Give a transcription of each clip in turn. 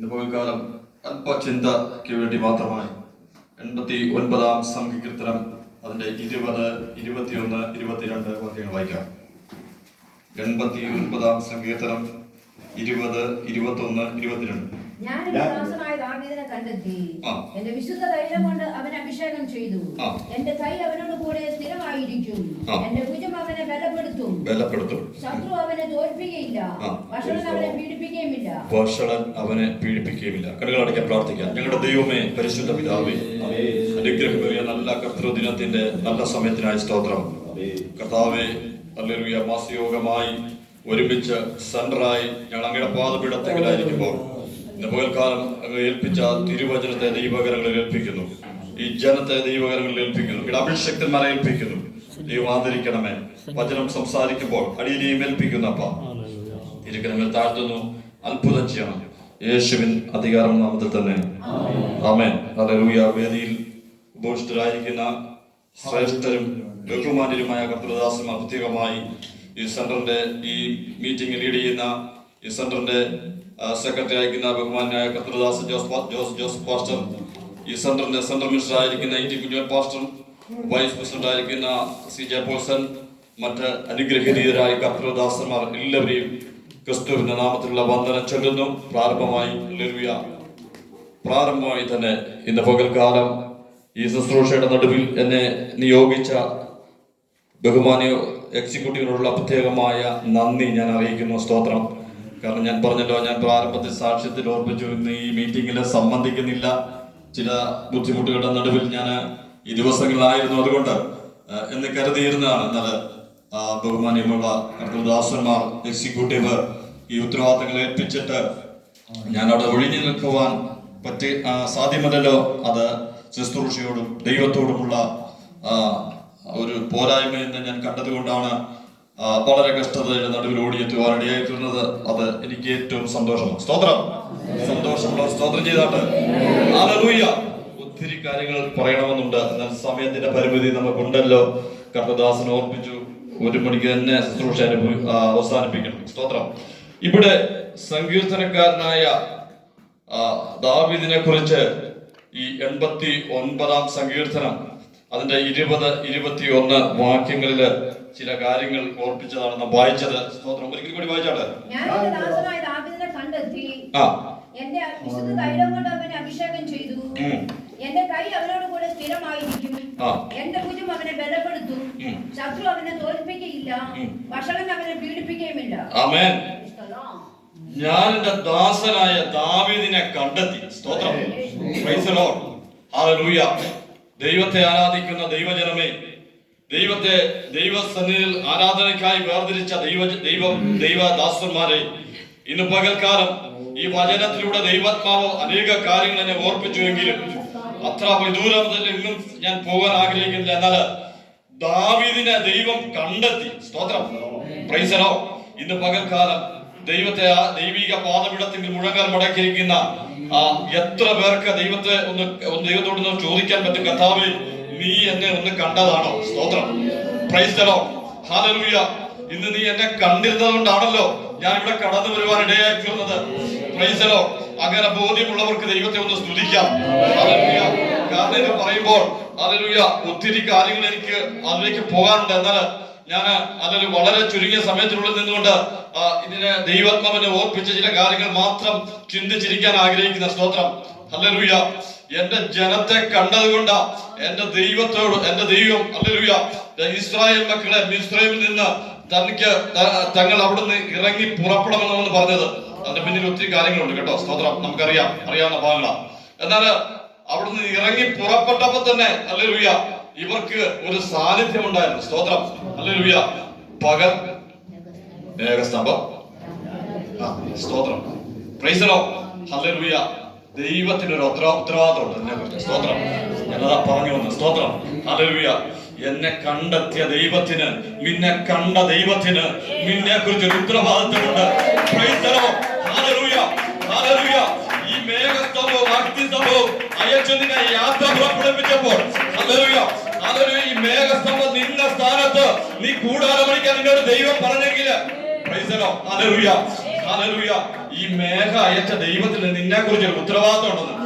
ഇന്ന് പകൽക്കാലം അല്പചിന്തയ്ക്ക് വേണ്ടി മാത്രമായി. എൺപത്തി ഒൻപതാം സംഘകീർത്തനം. അതിന്റെ ഇരുപത് ഇരുപത്തിയൊന്ന് ഇരുപത്തിരണ്ട് വാക്യങ്ങൾ വായിക്കാം. എൺപത്തി ഒൻപതാം സങ്കീർത്തനം ഇരുപത് ഇരുപത്തൊന്ന് ഇരുപത്തിരണ്ട്. എന്റെ ദാസനായ ദാവീദിനെ കണ്ടെത്തി. എന്റെ വിശുദ്ധ തൈലം കൊണ്ട് അവൻ അഭിഷേകം ചെയ്തു. എന്റെ കൈ അവനോട് കൂടെ സ്ഥിരമായിരിക്കും. എന്റെ ഭുജം അവനെ ബലപ്പെടുത്തും. ബലപ്പെടുത്തും. ശത്രു അവനെ തോൽപ്പിക്കുകയില്ല. ഭക്ഷണൻ അവനെ പീഡിപ്പിക്കുകയുമില്ല. ഭക്ഷണൻ അവനെ പീഡിപ്പിക്കുകയുമില്ല. കണ്ണുകളടയ്ക്കാൻ പ്രാർത്ഥിക്കാം. ഞങ്ങളുടെ ദൈവമേ പരിശുദ്ധ പിതാവേ അനുഗ്രഹമേറിയ നല്ല കർത്തൃദിനത്തിന്റെ നല്ല സമയത്തിനായി സ്തോത്രം. കർത്താവെ നല്ലൊരു മാസയോഗമായി ഒരുമിച്ച് സെന്ററായി ഞങ്ങൾ അങ്ങയുടെ പാതപീഠത്തെങ്കിലായിരിക്കുമ്പോൾ ഇന്ന് പകൽക്കാലം അങ്ങ് ഏൽപ്പിച്ച തിരുവചനത്തെ ദൈവകരങ്ങളിൽ ഏൽപ്പിക്കുന്നു. ഈ ജനത്തെ ദൈവകരങ്ങളിൽ ഏൽപ്പിക്കുന്നു. ഇവിടെ അഭിഷക്തന്മാരെ ഏൽപ്പിക്കുന്നു. ദൈവം ആദരിക്കണമേ. വചനം സംസാരിക്കുമ്പോൾ അടിയിലെയും ഏൽപ്പിക്കുന്നു അപ്പ. ഇരിക്കണങ്ങൾ താഴ്ത്തുന്നു. അത്ഭുതം ചെയ്യണം. യേശുവിൻ അധികാരം നാമത്തിൽ തന്നെ. ആമേൻ. ഹല്ലേലൂയ. വേദിയിൽ ഉപവിഷ്ടരായിരിക്കുന്ന ശ്രേഷ്ഠരും ബഹുമാന്യരുമായ കർത്തൃദാസന്മാർ പ്രത്യേകമായി ഈ സെന്ററിന്റെ ഈ മീറ്റിംഗ് ലീഡ് ചെയ്യുന്ന ഈ സെന്ററിന്റെ സെക്രട്ടറി ആയിരിക്കുന്ന ബഹുമാനായ കത്രദാസ് ജോസ് ജോസ് ജോസ് പാസ്റ്റർ ഈ സെന്ററിന്റെ സെന്റർ മിനിസ്റ്റർ ആയിരിക്കുന്ന E T Kunjon pastor vice president ആയിരിക്കുന്ന സി ജെ പോൾസൺ മറ്റ് അനുഗ്രഹീതരായ കർത്തൃദാസന്മാർ എല്ലാവരെയും ക്രിസ്തുവിന്റെ നാമത്തിലുള്ള വന്ദനം ചൊല്ലുന്നു. പ്രാരംഭമായി ഹല്ലേലൂയ. പ്രാരംഭമായി തന്നെ ഇന്ന് പകൽക്കാലം ഈ ശുശ്രൂഷയുടെ നടുവിൽ എന്നെ നിയോഗിച്ച ബഹുമാനിയോ എക്സിക്യൂട്ടീവിനോടുള്ള പ്രത്യേകമായ നന്ദി ഞാൻ അറിയിക്കുന്നു. സ്തോത്രം. കാരണം ഞാൻ പറഞ്ഞല്ലോ ഞാൻ പ്രാരംഭത്തിൽ സാക്ഷ്യത്തിൽ ഓർപ്പിച്ചു ഇന്ന് ഈ മീറ്റിംഗിൽ സംബന്ധിക്കുന്നില്ല. ചില ബുദ്ധിമുട്ടുകളുടെ നടുവിൽ ഞാൻ ഈ ദിവസങ്ങളിലായിരുന്നു അതുകൊണ്ട് എന്ന് കരുതിയിരുന്നതാണ്. എന്നാൽ ബഹുമാന്യമുള്ള കർത്തൃദാസന്മാർ എക്സിക്യൂട്ടീവ് ഈ ഉത്തരവാദിത്തങ്ങൾ ഏൽപ്പിച്ചിട്ട് ഞാൻ അവിടെ ഒഴിഞ്ഞു നിൽക്കുവാൻ പറ്റി സാധ്യമല്ലല്ലോ. അത് ശുശ്രൂഷയോടും ദൈവത്തോടുമുള്ള ഒരു പോരായ്മ എന്ന് ഞാൻ കണ്ടതുകൊണ്ടാണ് വളരെ കഷ്ടതയുടെ നടുവിൽ ഓടിയെത്തുവാൻ തീർന്നത് അത് എനിക്ക് ഏറ്റവും സന്തോഷമാണ്. സ്തോത്രം. സന്തോഷമുള്ള സ്തോത്രം ചെയ്താട്ട്. ഒത്തിരി കാര്യങ്ങൾ പറയണമെന്നുണ്ട്. എന്നാൽ സമയത്തിന്റെ പരിമിതി നമുക്കുണ്ടല്ലോ. കർത്തദാസൻ ഓർപ്പിച്ചു. ഒരു മണിക്ക് തന്നെ ശുശ്രൂഷ അവസാനിപ്പിക്കണം. സ്തോത്രം. ഇവിടെ സങ്കീർത്തനക്കാരനായ ദാവീദിനെ കുറിച്ച് ഈ എൺപത്തി ഒൻപതാം സങ്കീർത്തനം അതിന്റെ ഇരുപത് ഇരുപത്തി ഒന്ന് വാക്യങ്ങളിൽ ചില കാര്യങ്ങൾ ഓർപ്പിച്ചതാണ് നാം വായിച്ചത്. സ്തോത്രം. ഒരിക്കൽ കൂടി വായിച്ചാട്ടെ ഞാൻ എന്റെ വിശുദ്ധ തൈലം കൊണ്ട് അവനെ അഭിഷേകം ചെയ്തു. എന്റെ കൈ അവനോട് കൂടെ സ്ഥിരമായിരിക്കും. എന്റെ ഭുജം അവനെ ബലപ്പെടുത്തും. ശത്രു അവനെ തോൽപ്പിക്കുകയില്ല. ഭക്ഷണം അവനെ പീഡിപ്പിക്കുകയുമില്ല? ഞാൻ എന്റെ ദാസനായ ദാവീദിനെ കണ്ടെത്തി. സ്തോത്രം. ദൈവത്തെ ആരാധിക്കുന്ന ദൈവജനമേ ദൈവത്തെ ദൈവസന്നിധിയിൽ ആരാധനയ്ക്കായി വേർതിരിച്ച ദൈവ ദൈവ ദൈവദാസന്മാരെ ഇന്ന് പകൽക്കാലം ഈ വചനത്തിലൂടെ ദൈവാത്മാവ് അനേക കാര്യങ്ങൾ എന്നെ ഓർപ്പിച്ചുവെങ്കിലും അത്ര വിദൂരം തന്നെ ഇന്നും ഞാൻ പോകാൻ ആഗ്രഹിക്കുന്നില്ല. എന്നാൽ ദാവീദിനെ ദൈവം കണ്ടെത്തി. സ്തോത്രം. പ്രൈസലോ ഇന്ന് പകൽക്കാലം ദൈവത്തെ ആ ദൈവിക പാതപിടത്തിൽ മുഴങ്ങാൻ മടക്കിയിരിക്കുന്ന ആ എത്ര പേർക്ക് ദൈവത്തെ ഒന്ന് ദൈവത്തോട് ചോദിക്കാൻ പറ്റും? കർത്താവേ നീ എന്നെ ഒന്ന് കണ്ടതാണോ? സ്തോത്രം. പ്രൈസ് ഹാലലൂയ ഇന്ന് നീ എന്നെ കണ്ടിരുന്നത് കൊണ്ടാണല്ലോ ഞാൻ ഇവിടെ കടന്നു വരുവാൻ ഇടയായി തീർന്നത് പ്രൈസലോ അങ്ങനെ ബോധ്യമുള്ളവർക്ക് ദൈവത്തെ ഒന്ന് സ്തുതിക്കാം. കാരണം ഇത് പറയുമ്പോൾ അതിലൂയ ഒത്തിരി കാര്യങ്ങൾ എനിക്ക് അതിലേക്ക് പോകാനുണ്ട്. എന്നാൽ ഞാൻ അതൊരു വളരെ ചുരുങ്ങിയ സമയത്തിനുള്ളിൽ നിന്നുകൊണ്ട് ഇതിനെ ദൈവാത്മാവിനെ ഓർപ്പിച്ച ചില കാര്യങ്ങൾ മാത്രം ചിന്തിച്ചിരിക്കാൻ ആഗ്രഹിക്കുന്ന സ്തോത്രം. ഹല്ലേലൂയ എന്റെ ജനത്തെ കണ്ടത് കൊണ്ടാ എന്റെ ദൈവത്തോട് എന്റെ ദൈവം ഹല്ലേലൂയ. ഇസ്രായേൽ മക്കളെ മിസ്രൈമിൽ നിന്ന് തനിക്ക് തങ്ങൾ അവിടുന്ന് ഇറങ്ങി പുറപ്പെടണമെന്നാണ് പറഞ്ഞത്. അതിന്റെ പിന്നിൽ ഒത്തിരി കാര്യങ്ങളുണ്ട് കേട്ടോ. സ്തോത്രം. നമുക്കറിയാം. അറിയാവുന്ന ഭാഗങ്ങളാണ് എന്നാൽ അവിടുന്ന് ഇറങ്ങി പുറപ്പെട്ടപ്പോ തന്നെ ഹല്ലേലൂയ ഇവർക്ക് ഒരു സാന്നിധ്യം ഉണ്ടായിരുന്നു സ്തോത്രം. ഹല്ലേലൂയ. പകൽ ഏകസ്തംഭം സ്തോത്രം. പ്രൈസലോ ഹല്ലേലൂയ. ദൈവത്തിന് ഒരു ഉത്തര ഉത്തരവാദിത്തമുണ്ട് എന്നെ കുറിച്ച്. സ്തോത്രം. ഞാനതാ പറഞ്ഞു വന്നു സ്തോത്രം. അലവിയ എന്നെ കണ്ടെത്തിയ ദൈവത്തിന് നിന്നെ കണ്ട ദൈവത്തിന് നിന്നെ കുറിച്ച് ഒരു ഉത്തരവാദിത്തമുണ്ട് ഈ ഈ സ്ഥാനത്ത് നീ കൂടാരമണിക്കാൻ നിന്നോട് ദൈവം പറഞ്ഞെങ്കിൽ പ്രൈസലോ ഹല്ലേലൂയ. ഈ മേഘ അയച്ച ദൈവത്തിന് നിന്നെ കുറിച്ച് ഒരു ഉത്തരവാദിത്വം ഉണ്ടെന്ന്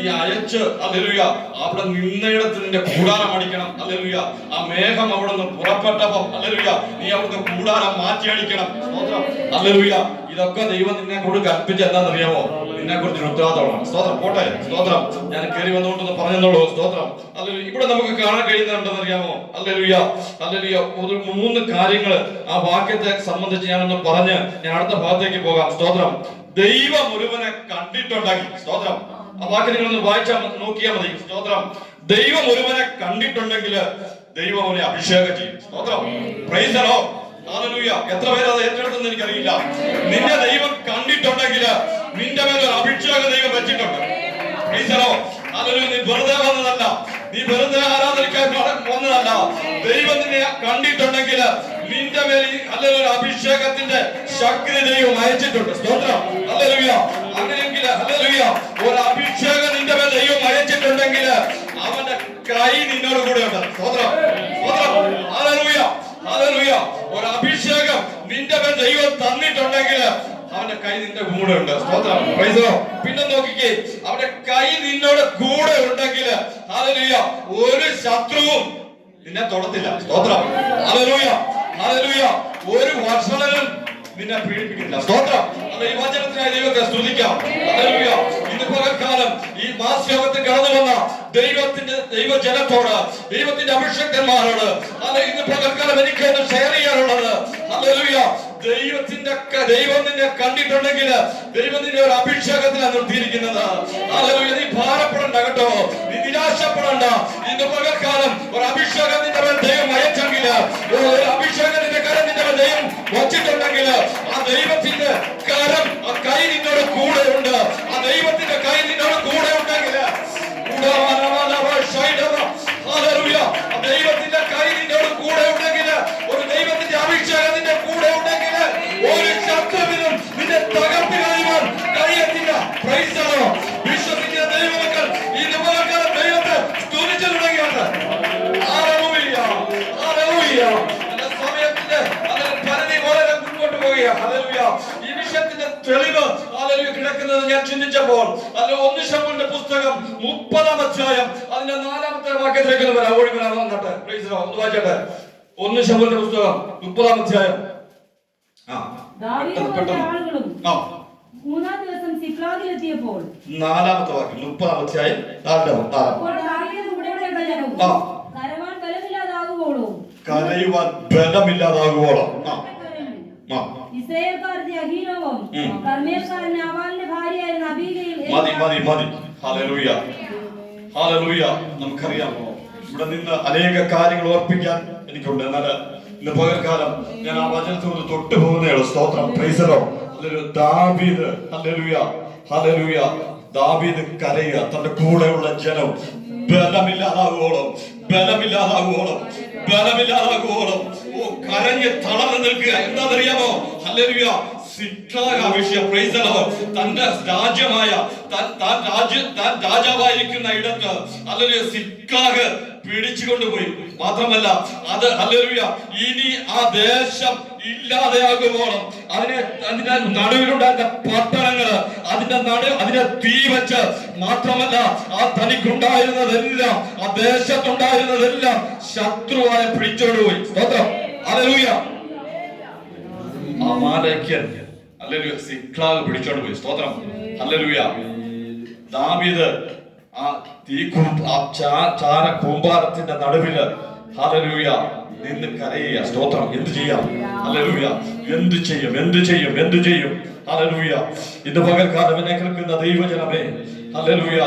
ഈ അയച്ച് ഹല്ലേലൂയ. അവിടെ നിന്നയിടത്ത് നിന്റെ കൂടാരം അടിക്കണം. ഹല്ലേലൂയ. ആ മേഘം അവിടെ നിന്ന് പുറപ്പെട്ടപ്പം ഹല്ലേലൂയ നീ അവിടുന്ന് കൂടാരം മാറ്റി അടിക്കണം ഹല്ലേലൂയ. ഇതൊക്കെ ദൈവം നിന്നെ കൊണ്ട് കൽപ്പിച്ച എന്താണെന്നറിയാമോ നിന്നെ കുറിച്ച് ഉത്തരവാദിത്തമാണ് സ്തോത്രം പോട്ടെ സ്തോത്രം. ഞാൻ കയറി വന്നുകൊണ്ടൊന്ന് പറഞ്ഞെന്നുള്ളൂ സ്തോത്രം. അല്ലെങ്കിൽ ഇവിടെ നമുക്ക് കാണാൻ കഴിയുന്നുണ്ടെന്ന് അറിയാമോ അല്ലെലുയ അല്ലെലുയ ഒരു മൂന്ന് കാര്യങ്ങൾ ആ വാക്യത്തെ സംബന്ധിച്ച് ഞാനൊന്ന് പറഞ്ഞ് ഞാൻ അടുത്ത ഭാഗത്തേക്ക് പോകാം. സ്തോത്രം. ദൈവം ഒരുവനെ കണ്ടിട്ടുണ്ടെങ്കിൽ സ്തോത്രം. ആ വാക്യം നിങ്ങളൊന്ന് വായിച്ചാൽ നോക്കിയാൽ മതി. സ്തോത്രം. ദൈവം ഒരുവനെ കണ്ടിട്ടുണ്ടെങ്കിൽ ദൈവം അവനെ അഭിഷേകം ചെയ്യും. സ്തോത്രം. എത്ര പേര് അത് ഏറ്റെടുത്തെന്ന് എനിക്കറിയില്ല. നിന്റെ ദൈവം കണ്ടിട്ടുണ്ടെങ്കിൽ നിന്റെ ഒരു അഭിഷേക ദൈവം വെച്ചിട്ടുണ്ട്. അതൊരു നീ വെറുതെ വന്നതല്ല. നീ വെറുതെ ആരാധനയ്ക്കായി വന്നതല്ല. ദൈവം നിന്നെ കണ്ടിട്ടുണ്ടെങ്കിൽ നിന്റെ മേൽ അല്ലെങ്കിൽ അഭിഷേകത്തിന്റെ ശക്തി ദൈവം അയച്ചിട്ടുണ്ട്. സ്തോത്രം. ഹല്ലേലൂയ. അങ്ങനെയെങ്കിൽ ഹല്ലേലൂയ. ഒരു അഭിഷേകം നിന്റെ മേൽ ദൈവം അയച്ചിട്ടുണ്ടെങ്കിൽ അവന്റെ കൈ നിന്നോട് കൂടെ ഉണ്ട്. സ്തോത്രം. സ്തോത്രം. ഹല്ലേലൂയ. ഹല്ലേലൂയ. ഒരു അഭിഷേകം അവന്റെ കൈ നിന്റെ കൂടെ ഉണ്ട് സ്തോത്രം. പിന്നെ നോക്കിക്കേ അവന്റെ കൈ നിന്നോട് കൂടെ ഉണ്ടെങ്കിൽ ഹല്ലേലൂയ ഒരു ശത്രുവും നിന്നെ തൊടത്തില്ല. സ്തോത്രം. ഹല്ലേലൂയ ഹല്ലേലൂയ ഒരു വർഷണനും നിന്നെ പീഡിപ്പിക്കില്ല സ്തോത്രം. അല്ല ഈ വചനത്തിനായി ദൈവത്തെ സ്തുതിക്കാം. ഹല്ലേലൂയ ഇന്ന് പകൽക്കാലം ഈ മാസ്യോഗത്തിൽ കടന്നു വന്ന ദൈവത്തിന്റെ ദൈവജനത്തോട് ദൈവത്തിന്റെ അഭിഷക്തന്മാരോട് അത് ഇന്ന് പകൽക്കാലം എനിക്ക് ഷെയർ ഹല്ലേലൂയ ദൈവത്തിന്റെ ദൈവം നിന്നെ കണ്ടിട്ടുണ്ടെങ്കിൽ ദൈവം നിന്നെ ഒരു അഭിഷേകത്തിലാണ് നിർത്തിയിരിക്കുന്നത്. നീ ഭാരപ്പെടണ്ട കേട്ടോ. നീ നിരാശപ്പെടണ്ട. ഇന്ന് പകൽക്കാലം ഒരു അഭിഷേകം നിന്റെ മേൽ ദൈവം അയച്ചെങ്കിൽ ഒരു അഭിഷേകം നിന്റെ കരം നിന്റെ ദൈവം വച്ചിട്ടുണ്ടെങ്കിൽ ആ ദൈവത്തിന്റെ കരം ആ കൈ നിന്നോട് കൂടെ ഉണ്ട്. ആ ദൈവത്തിന്റെ കൈ നിന്നോട് കൂടെ ഉണ്ടെങ്കിൽ ദൈവത്തിന്റെ കിടക്കുന്നത് ഞാൻ ചിന്തിച്ചപ്പോൾ അതിൽ ഒന്ന് ശമ്പന്റെ പുസ്തകം മുപ്പതാം അധ്യായം അതിന്റെ നാലാമത്തെ വാക്യത്തിലേക്ക് വരാം. ഓടി വരാം വന്നിട്ട്. ഒന്ന് വായിച്ചോട്ടെ. ഒന്ന് ശമ്പന്റെ പുസ്തകം മുപ്പതാം അധ്യായം. മൂന്നാം ദിവസം നാലാമത്തെ വാക്യം മുപ്പതാം അധ്യായം കരയുവാൻ ബലമില്ലാതാകുവോളം. ആ. ആ. ഇസ്രായേൽക്കാരത്തെ അഹീനോവും. കർമ്മേൽക്കാരൻ നാവാലിന്റെ ഭാര്യയായിരുന്ന അബീഗയിൽ മതി മതി മതി. ഹാലലൂയ ഹാലലൂയ നമുക്കറിയാം ഇവിടെ നിന്ന് അനേക കാര്യങ്ങൾ ഓർപ്പിക്കാൻ എനിക്കുണ്ട്. എന്നാൽ ഇന്ന് പകൽക്കാലം ഞാൻ ആ വചനത്തോട് തൊട്ടു പോകുന്നതാണ്. സ്തോത്രം. പ്രൈസറോ ഹല്ലേലൂയ. ദാവീദ്. ഹല്ലേലൂയ. ഹല്ലേലൂയ. ദാവീദ് കരയുക. തന്റെ കൂടെയുള്ള ജനം ബലമില്ലാതാകുവോളം ബലമില്ലാതാകുവോളം ബലമില്ലാതാകുവോളം. ഓ കരഞ്ഞ് തളർന്നു നിൽക്കുക. എന്താണെന്നറിയാമോ? ഹല്ലേലൂയ. തന്റെ രാജ്യമായ താൻ- രാജ്യ താൻ രാജാവായിരിക്കുന്ന ഇടത്ത് അല്ലെങ്കിൽ സിക്ലാഗ് പിടിച്ചു കൊണ്ടുപോയി മാത്രമല്ല അത് ഹല്ലേലൂയ ഇനി ആ ദേശം ഇല്ലാതെയാകുമ്പോഴും അതിനെ അതിന്റെ നടുവിലുണ്ടായിരുന്ന പട്ടണങ്ങൾ അതിന്റെ നടു അതിനെ തീ വെച്ച് മാത്രമല്ല ആ തനിക്കുണ്ടായിരുന്നതെല്ലാം ആ ദേശത്തുണ്ടായിരുന്നതെല്ലാം ശത്രുവായ പിടിച്ചോടുപോയി. സ്തോത്രം. അലലൂയ ആ മാലേക്യൻ ഹല്ലേലൂയ സിക്ലാഗ് പിടിച്ചോണ്ട് പോയി സ്തോത്രം. അല്ലലൂയ ദാവീദ് ആ തീ ആ ചാര കൂമ്പാരത്തിന്റെ നടുവിൽ ഹല്ലേലൂയ നിന്ന് കരയുക. സ്തോത്രം. എന്ത് ചെയ്യാം? ഹല്ലേലൂയ എന്ത് ചെയ്യും? എന്ത് ചെയ്യും? എന്ത് ചെയ്യും? ഹല്ലേലൂയ ഇന്ന് പകൽക്കാലം എന്നെ കേൾക്കുന്ന ദൈവജനമേ. ഹല്ലേലൂയ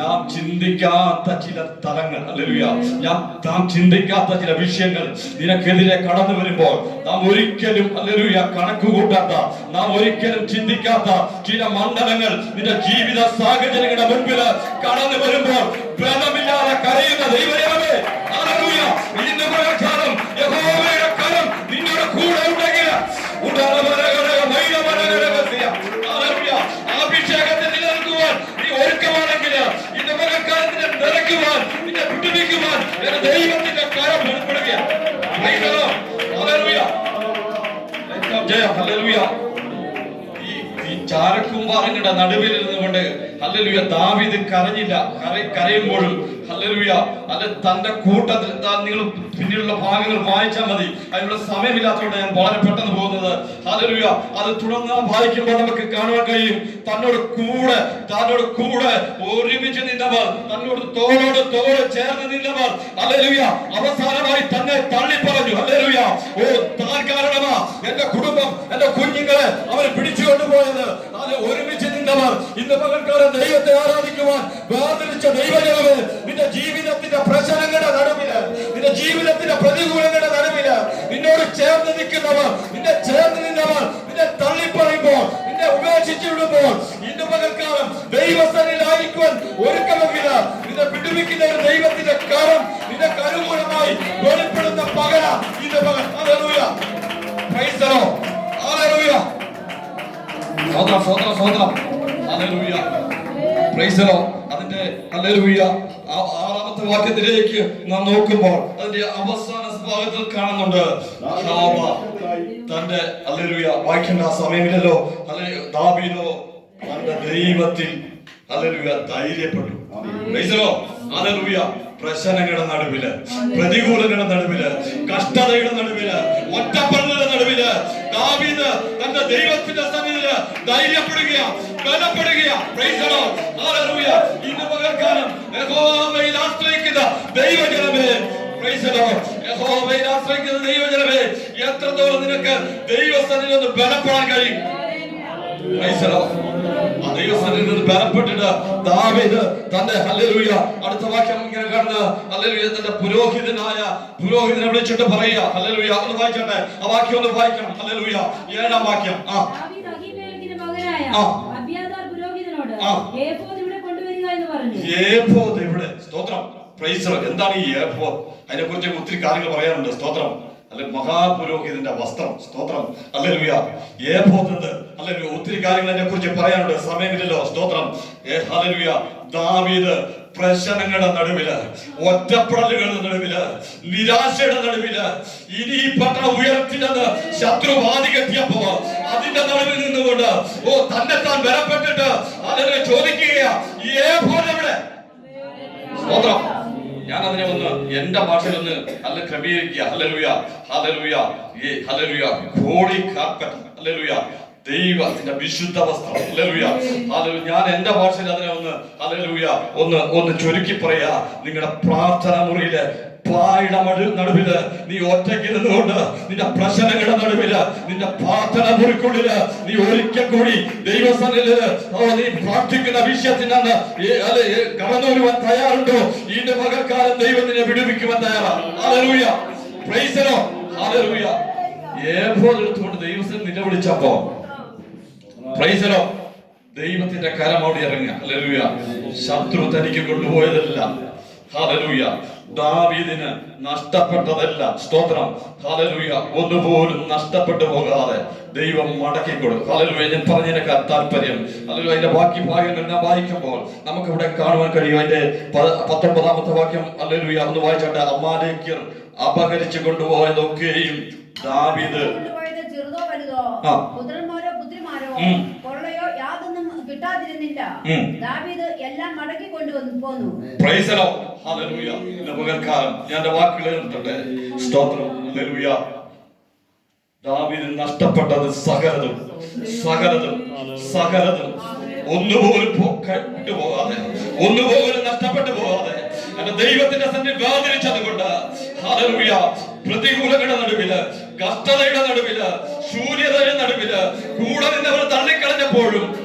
നാം ചിന്തിക്കാത്ത ചില തലങ്ങൾ. ഹല്ലേലൂയ ഞാൻ നാം ചിന്തിക്കാത്ത ചില വിഷയങ്ങൾ നിനക്കെതിരെ കടന്നു വരുമ്പോൾ നാം ഒരിക്കലും ഹല്ലേലൂയ കണക്ക് കൂട്ടാത്ത നാം ഒരിക്കലും ചിന്തിക്കാത്ത ചില മണ്ഡലങ്ങൾ നിന്റെ ജീവിത സാഹചര്യങ്ങളുടെ മുൻപിൽ കടന്നു വരുമ്പോൾ ബലമില്ലാതെ കരയുന്ന ദൈവമേ ഇന്ന് യഹോവയുടെ കരം നിന്നോട് കൂടെ ഉണ്ടെങ്കിൽ അഭിഷേകത്തിൽ നിലനിൽക്കുവാൻ നീ ഒരുക്കമാണെങ്കിൽ ഇന്ന് പകൽക്കാലത്തിനെ നിറയ്ക്കുവാൻ നിന്നെ വിടുവിക്കുവാൻ എന്റെ ചാരക്കുമ്പാറങ്ങളുടെ നടുവിൽ ഇരുന്നുകൊണ്ട് ഹല്ലലുയ ദാവിദ് കരഞ്ഞില്ല. കര- കരയുമ്പോഴും ഹല്ലലുയ അല്ല തന്റെ കൂട്ടത്തിൽ നിങ്ങൾ പിന്നീടുള്ള ഭാഗങ്ങൾ വായിച്ചാൽ മതി. അതിനുള്ള സമയമില്ലാത്തതുകൊണ്ട് ഞാൻ വളരെ പെട്ടെന്ന് പോകുന്നത്. ഹല്ലലുയ അത് തുടർന്ന് വായിക്കുമ്പോൾ നമുക്ക് കാണുവാൻ കഴിയും. തന്നോട് കൂടെ തന്നോട് കൂടെ ഒരുമിച്ച് നിന്നവർ തന്നോട് തോളോട് തോട് ചേർന്ന് നിന്നവർ ഹല്ലലുയ അവസാനമായി തന്നെ തള്ളി പറഞ്ഞു ഹല്ലലുയ ഓ താൻ കാരണമാ. എന്റെ കുടുംബം എന്റെ കുഞ്ഞുങ്ങളെ അവർ പിടിച്ചു. നിന്നവർ മകൾക്കാരെ ദൈവത്തെ ആരാധിക്കുവാൻ വേർതിരിച്ച ദൈവജനമേ നിന്റെ ജീവിതത്തിന്റെ പ്രശ്നങ്ങളുടെ നടുവിൽ നിന്റെ ജീവിതത്തിന്റെ പ്രതികൂലങ്ങളുടെ നടുവിൽ നിന്നോട് ചേർന്ന് നിൽക്കുന്നവർ നിന്നെ ചേർന്ന് നിന്നവർ നിന്നെ തള്ളിപ്പറയുമ്പോൾ നിന്നെ ഉപേക്ഷിച്ചു വിടുമ്പോൾ ഇന്ന് പകൽക്കാലം ദൈവസ്ഥനിലായിരിക്കുവാൻ ഒരുക്കമെങ്കിൽ നിന്നെ പിടിപ്പിക്കുന്ന ഒരു ദൈവത്തിന്റെ കരം നിനക്ക് അനുകൂലമായി വെളിപ്പെടുന്ന പകല ഇന്ന് പകൽ ഹല്ലേലൂയ. പ്രൈസ് ദി ലോർഡ് ഹല്ലേലൂയ സ്വതന്ത്രം സ്വതന്ത്രം സ്വതന്ത്രം ഹല്ലേലൂയ പ്രൈസ് അതിന്റെ ഹല്ലേലൂയ ആ- ആറാമത്തെ വാക്യത്തിലേക്ക് നാം നോക്കുമ്പോൾ അതിന്റെ അവസാന ഭാഗത്തിൽ കാണുന്നുണ്ട്. തന്റെ ഹല്ലേലൂയ വായിക്കേണ്ട സമയമില്ലല്ലോ. ദാവീദോ തന്റെ ദൈവത്തിൽ ഹല്ലേലൂയ ധൈര്യപ്പെട്ടു. പ്രൈസ് ദി ഹല്ലേലൂയ പ്രശ്നങ്ങളുടെ നടുവിൽ പ്രതികൂലങ്ങളുടെ നടുവിൽ കഷ്ടതയുടെ നടുവിൽ ഒറ്റപ്പെടലിന്റെ നടുവിൽ ദാവീദ് തന്റെ ദൈവത്തിന്റെ സന്നിധിയിൽ ധൈര്യപ്പെടുകയാ ബലപ്പെടുകയാ. ഇന്ന് പകൽക്കാലം യഹോവയിൽ ആശ്രയിക്കുന്ന ദൈവജനമേ. Praise Lord. യഹോവയിൽ ആശ്രയിക്കുന്ന ദൈവജനമേ എത്രത്തോളം നിനക്ക് ദൈവസന്നിധിയിൽ ഒന്ന് ബലപ്പെടാൻ കഴിയും? നിന്ന് ബലപ്പെട്ടിട്ട് ദാവീദ് തന്റെ ഹല്ലേലൂയ അടുത്ത വാക്യം ഇങ്ങനെ ഹല്ലേലൂയ തന്റെ പുരോഹിതനായ പുരോഹിതനെ വിളിച്ചിട്ട് പറയുക. ഹല്ലേലൂയ ഒന്ന് വായിച്ചോട്ടെ ആ വാക്യം ഒന്ന് വായിക്കണം. ഹല്ലേലൂയ ഏഴാം വാക്യം. ആ. എന്താണ് ഈ ഏഫോദ്? അതിനെ കുറിച്ച് ഒത്തിരി കാര്യങ്ങൾ പറയാറുണ്ട് സ്തോത്രം. അല്ലെ മഹാപുരോഹിതന്റെ വസ്ത്രം സ്തോത്രം. അല്ലെ ഏഫോദ് എന്ത് അല്ലെ ഒത്തിരി കാര്യങ്ങൾ അതിനെ കുറിച്ച് പറയാനുണ്ട്. സമയമില്ലല്ലോ സ്തോത്രം. ഏ ഹലലുയ ദാവീദ് പ്രശ്നങ്ങളുടെ നടുവിൽ ഒറ്റപ്പെടലുകളുടെ നടുവിൽ നിരാശയുടെ നടുവിൽ ഇനി ഈ പട്ടണം ഉയർത്തില്ലെന്ന് ശത്രു അതിന്റെ നടുവിൽ നിന്നുകൊണ്ട് ഓ തന്നെ താൻ ബലപ്പെട്ടിട്ട് അതിനെ ചോദിക്കുകയാ ഏ പോലെ സ്തോത്രം. ഞാൻ അതിനെ ഒന്ന് എന്റെ ഭാഷയിൽ ഒന്ന് അല്ല ക്രമീകരിക്കുക. ദൈവത്തിന്റെ വിശുദ്ധ വസ്ത്രം ഞാൻ എന്റെ ഭാഷയിൽ അതിനെ ഒന്ന് ഒന്ന് ഒന്ന് ചുരുക്കി പറയാ. നിങ്ങളുടെ പ്രാർത്ഥന മുറിയിൽ പായുടെ നടുവിൽ നീ ഒറ്റയ്ക്ക് നിന്നുകൊണ്ട് നിന്റെ പ്രശ്നങ്ങളുടെ നടുവിൽ നിന്റെ പ്രാർത്ഥന മുറിക്കുള്ളിൽ നീ ഒരിക്കൽ കൂടി ദൈവസന്നിധിയിൽ നീ പ്രാർത്ഥിക്കുന്ന വിഷയത്തിനാണ് കടന്നു വരുവാൻ തയ്യാറുണ്ടോ? ഇതിന്റെ പകൽക്കാലം ദൈവം നിന്നെ വിടുവിക്കുവാൻ തയ്യാറാണ്. ഹല്ലേലൂയ. പ്രൈസ് ദി ലോർഡ് ഹല്ലേലൂയ. ഏഫോദ് എടുത്തുകൊണ്ട് ദൈവത്തിന് നിലവിളിച്ചപ്പോ പ്രൈസ് ദി ലോർഡ് ദൈവത്തിന്റെ കരം അവിടെ ഇറങ്ങുക. ഹല്ലേലൂയ. ശത്രു തനിക്ക് കൊണ്ടുപോയതല്ല. ഹല്ലേലൂയ ദാവീദിന് നഷ്ടപ്പെട്ടതല്ല സ്തോത്രം. ഹാലലൂയ ഒന്നുപോലും നഷ്ടപ്പെട്ടു പോകാതെ ദൈവം മടക്കി കൊടുക്കും. ഹാലലൂയ ഞാൻ പറഞ്ഞതിനേക്കാൾ താല്പര്യം. ഹല്ലേലൂയ അതിന്റെ ബാക്കി ഭാഗങ്ങൾ ഞാൻ വായിക്കുമ്പോൾ നമുക്ക് ഇവിടെ കാണുവാൻ കഴിയും. അതിന്റെ പത്തൊമ്പതാമത്തെ വാക്യം ഹല്ലേലൂയ ഒന്ന് വായിച്ചോട്ടെ. അമ്മാലേക്കർ അപഹരിച്ചു കൊണ്ടുപോയതൊക്കെയും ദാവീദ് ആ. കിട്ടാതിരുന്നില്ല. ദാവീദ് എല്ലാം മടക്കി കൊണ്ടുവന്നു പോന്നു. Lord. പകൽക്കാലം ഞാൻ എന്റെ വാക്കുകൾ നിർത്തട്ടെ. സ്തോത്രം. ഹല്ലേലൂയ ദാവീദിന് നഷ്ടപ്പെട്ടത് സകലതും. സകലതും. സകലതും. ഒന്നുപോലും കെട്ടു പോകാതെ ഒന്നുപോലും നഷ്ടപ്പെട്ടു പോകാതെ. എന്റെ ദൈവത്തിന്റെ സന്നിധി വേദനിച്ചത് കൊണ്ട്. പ്രതികൂലങ്ങളുടെ നടുവിൽ കഷ്ടതയുടെ നടുവിൽ ശൂന്യതയുടെ നടുവിൽ കൂടെ നിന്നവർ തള്ളിക്കളഞ്ഞപ്പോഴും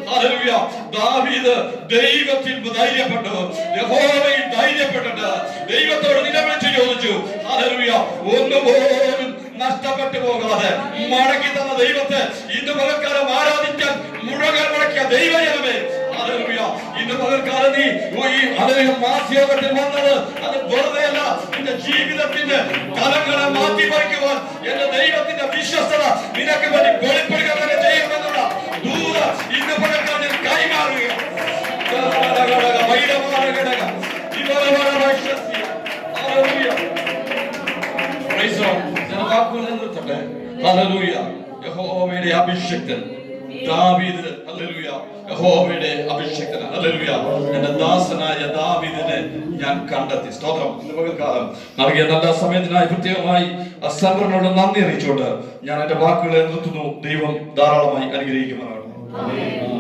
ദാവീദ് ദൈവത്തിൽ ധൈര്യപ്പെട്ടു. യഹോവയിൽ ധൈര്യപ്പെട്ടിട്ട് ദൈവത്തോട് നിലവിളിച്ച് ചോദിച്ചു. ഒന്നുപോലും നഷ്ടപ്പെട്ടു പോകാതെ മടക്കി തന്ന ദൈവത്തെ ഇന്ന് പകൽക്കാലം ആരാധിക്കാൻ മുഴകൾ മുടക്കിയ ദൈവജനമേ. ഇന്ന് പകൽക്കാലം നീ ഈ ഹല്ലേലൂയ മാസ്യോഗത്തിൽ വന്നത് അത് നിന്റെ ജീവിതത്തിന്റെ തലങ്ങളെ മാറ്റി മറിക്കുവാൻ എന്റെ ദൈവത്തിന്റെ വിശ്വസ്തത നിനക്ക് വേണ്ടി വെളിപ്പെടുക തന്നെ ചെയ്യുമെന്നുള്ള ദൂത ഇന്ന് പകൽക്കാലം കൈമാറുക യഹോവയുടെ അഭിഷക്തൻ. ദാവീദ് ഹല്ലേലൂയ. യഹോവയുടെ അഭിഷേകന ഹല്ലേലൂയ. എന്റെ ദാസനായ ദാവീദിനെ ഞാൻ കണ്ടെത്തി. സ്തോത്രം. ഇന്ന് പകൽക്കാലം നൽകിയ നല്ല സമയത്തിനായി പ്രത്യേകമായി ആ സർവറിനോട് നന്ദി അറിയിച്ചുകൊണ്ട് ഞാൻ എന്റെ വാക്കുകളെ നിർത്തുന്നു. ദൈവം ധാരാളമായി അനുഗ്രഹിക്കുമാറാണ്